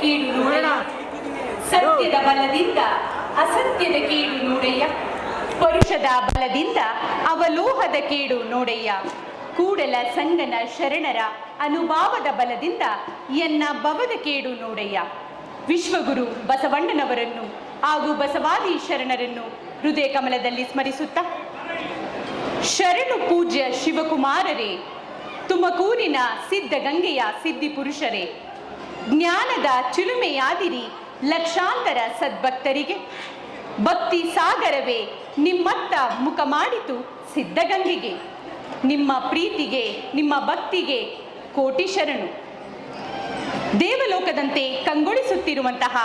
ಕೀಡು ನೋಡೋಣ. ಸತ್ಯದ ಬಲದಿಂದ ಅಸತ್ಯದ ಕೀಡು ನೋಡಯ್ಯ. ಪರುಷದ ಬಲದಿಂದ ಅವಲೋಹದ ಕೇಡು ನೋಡಯ್ಯ. ಕೂಡಲ ಸಂಗನ ಶರಣರ ಅನುಭಾವದ ಬಲದಿಂದ ಎನ್ನ ಭವದ ಕೇಡು ನೋಡಯ್ಯ. ವಿಶ್ವಗುರು ಬಸವಣ್ಣನವರನ್ನು ಹಾಗೂ ಬಸವಾದಿ ಶರಣರನ್ನು ಹೃದಯ ಕಮಲದಲ್ಲಿ ಸ್ಮರಿಸುತ್ತ. ಶರಣು ಪೂಜ್ಯ ಶಿವಕುಮಾರರೇ ತುಮಕೂರಿನ ಸಿದ್ಧಗಂಗೆಯ ಸಿದ್ಧಿ ಪುರುಷರೇ ಜ್ಞಾನದ ಚಿಲುಮೆಯಾದಿರಿ ಲಕ್ಷಾಂತರ ಸದ್ಭಕ್ತರಿಗೆ. ಭಕ್ತಿ ಸಾಗರವೇ ನಿಮ್ಮತ್ತ ಮುಖ ಮಾಡಿತು ಸಿದ್ಧಗಂಗೆಗೆ. ನಿಮ್ಮ ಪ್ರೀತಿಗೆ, ನಿಮ್ಮ ಭಕ್ತಿಗೆ ಕೋಟಿ ಶರಣು ದೇವಲೋಕದಂತೆ ಕಂಗೊಳಿಸುತ್ತಿರುವಂತಹ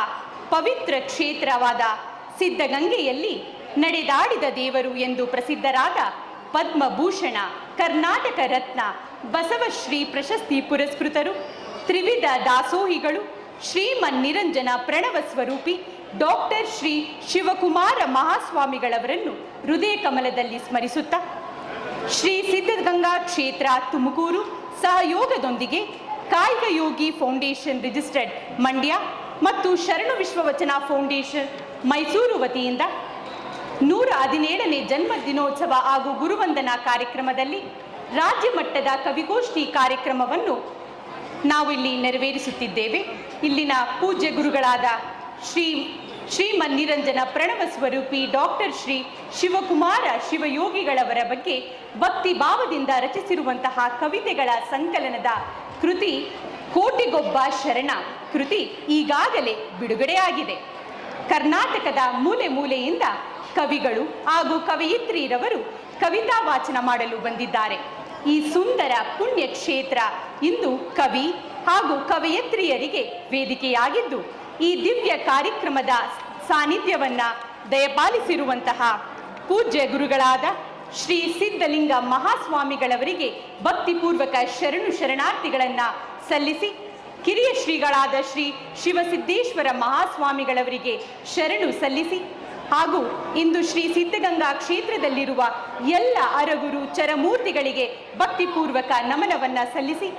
ಪವಿತ್ರ ಕ್ಷೇತ್ರವಾದ ಸಿದ್ಧಗಂಗೆಯಲ್ಲಿ ನಡೆದಾಡಿದ ದೇವರು ಎಂದು ಪ್ರಸಿದ್ಧರಾದ ಪದ್ಮಭೂಷಣ ಕರ್ನಾಟಕ ರತ್ನ ಬಸವಶ್ರೀ ಪ್ರಶಸ್ತಿ ಪುರಸ್ಕೃತರು. ತ್ರಿವಿಧ ದಾಸೋಹಿಗಳು ಶ್ರೀಮನ್ ನಿರಂಜನ ಪ್ರಣವ ಸ್ವರೂಪಿ ಡಾಕ್ಟರ್ ಶ್ರೀ ಶಿವಕುಮಾರ ಮಹಾಸ್ವಾಮಿಗಳವರನ್ನು ಹೃದಯ ಕಮಲದಲ್ಲಿ ಸ್ಮರಿಸುತ್ತಾ ಶ್ರೀ ಸಿದ್ಧಗಂಗಾ ಕ್ಷೇತ್ರ ತುಮಕೂರು ಸಹಯೋಗದೊಂದಿಗೆ ಕಾಯಿಕ ಯೋಗಿ ಫೌಂಡೇಶನ್ ರಿಜಿಸ್ಟರ್ಡ್ ಮಂಡ್ಯ ಮತ್ತು ಶರಣು ವಿಶ್ವವಚನ ಫೌಂಡೇಶನ್ ಮೈಸೂರು ವತಿಯಿಂದ ನೂರ ಹದಿನೇಳನೇ ಜನ್ಮ ದಿನೋತ್ಸವ ಹಾಗೂ ಗುರುವಂದನಾ ಕಾರ್ಯಕ್ರಮದಲ್ಲಿ ರಾಜ್ಯ ಮಟ್ಟದ ಕವಿಗೋಷ್ಠಿ ಕಾರ್ಯಕ್ರಮವನ್ನು ನಾವು ಇಲ್ಲಿ ನೆರವೇರಿಸುತ್ತಿದ್ದೇವೆ. ಇಲ್ಲಿನ ಪೂಜ್ಯ ಗುರುಗಳಾದ ಶ್ರೀ ಶ್ರೀ ನಿರಂಜನ ಪ್ರಣವ ಸ್ವರೂಪಿ ಡಾಕ್ಟರ್ ಶ್ರೀ ಶಿವಕುಮಾರ ಶಿವಯೋಗಿಗಳವರ ಬಗ್ಗೆ ಭಕ್ತಿ ಭಾವದಿಂದ ರಚಿಸಿರುವಂತಹ ಕವಿತೆಗಳ ಸಂಕಲನದ ಕೃತಿ ಕೋಟಿಗೊಬ್ಬ ಶರಣ ಕೃತಿ ಈಗಾಗಲೇ ಬಿಡುಗಡೆಯಾಗಿದೆ. ಕರ್ನಾಟಕದ ಮೂಲೆ ಮೂಲೆಯಿಂದ ಕವಿಗಳು ಹಾಗೂ ಕವಯಿತ್ರಿಯರವರು ಕವಿತಾ ವಾಚನ ಮಾಡಲು ಬಂದಿದ್ದಾರೆ. ಈ ಸುಂದರ ಪುಣ್ಯಕ್ಷೇತ್ರ ಇಂದು ಕವಿ ಹಾಗೂ ಕವಯತ್ರಿಯರಿಗೆ ವೇದಿಕೆಯಾಗಿದ್ದು, ಈ ದಿವ್ಯ ಕಾರ್ಯಕ್ರಮದ ಸಾನ್ನಿಧ್ಯವನ್ನ ದಯಪಾಲಿಸಿರುವಂತಹ ಪೂಜ್ಯ ಗುರುಗಳಾದ ಶ್ರೀ ಸಿದ್ಧಲಿಂಗ ಮಹಾಸ್ವಾಮಿಗಳವರಿಗೆ ಭಕ್ತಿಪೂರ್ವಕ ಶರಣು ಶರಣಾರ್ಥಿಗಳನ್ನ ಸಲ್ಲಿಸಿ, ಕಿರಿಯ ಶ್ರೀಗಳಾದ ಶ್ರೀ ಶಿವಸಿದ್ದೇಶ್ವರ ಮಹಾಸ್ವಾಮಿಗಳವರಿಗೆ ಶರಣು ಸಲ್ಲಿಸಿ ಹಾಗೂ ಇಂದು ಶ್ರೀ ಸಿದ್ಧಗಂಗಾ ಕ್ಷೇತ್ರದಲ್ಲಿರುವ ಎಲ್ಲ ಅರಗುರು ಚರಮೂರ್ತಿಗಳಿಗೆ ಭಕ್ತಿಪೂರ್ವಕ ನಮನವನ್ನ ಸಲ್ಲಿಸಿ,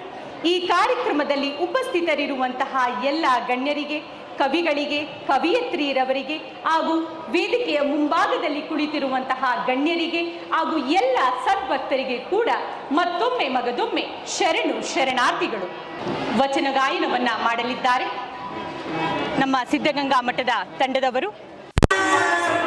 ಈ ಕಾರ್ಯಕ್ರಮದಲ್ಲಿ ಉಪಸ್ಥಿತರಿರುವಂತಹ ಎಲ್ಲ ಗಣ್ಯರಿಗೆ, ಕವಿಗಳಿಗೆ ಕವಿಯತ್ರಿಯರವರಿಗೆ ಹಾಗೂ ವೇದಿಕೆಯ ಮುಂಭಾಗದಲ್ಲಿ ಕುಳಿತಿರುವಂತಹ ಗಣ್ಯರಿಗೆ ಹಾಗೂ ಎಲ್ಲ ಸದ್ಭಕ್ತರಿಗೆ ಕೂಡ ಮತ್ತೊಮ್ಮೆ ಮಗದೊಮ್ಮೆ ಶರಣು ಶರಣಾರ್ಥಿಗಳು ವಚನ ಗಾಯನವನ್ನ ಮಾಡಲಿದ್ದಾರೆ. ನಮ್ಮ ಸಿದ್ಧಗಂಗಾ ಮಠದ ತಂಡದವರು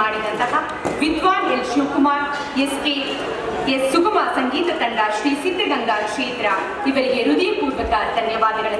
ಮಾಡಿದಂತಹ Vidwan L Shivakumar, S K, S ಸುಗಮ ಸಂಗೀತ ತಂಡ ಶ್ರೀ ಸಿದ್ಧಗಂಗಾ ಕ್ಷೇತ್ರ. ಇವರಿಗೆ ಹೃದಯಪೂರ್ವಕ ಧನ್ಯವಾದಗಳನ್ನು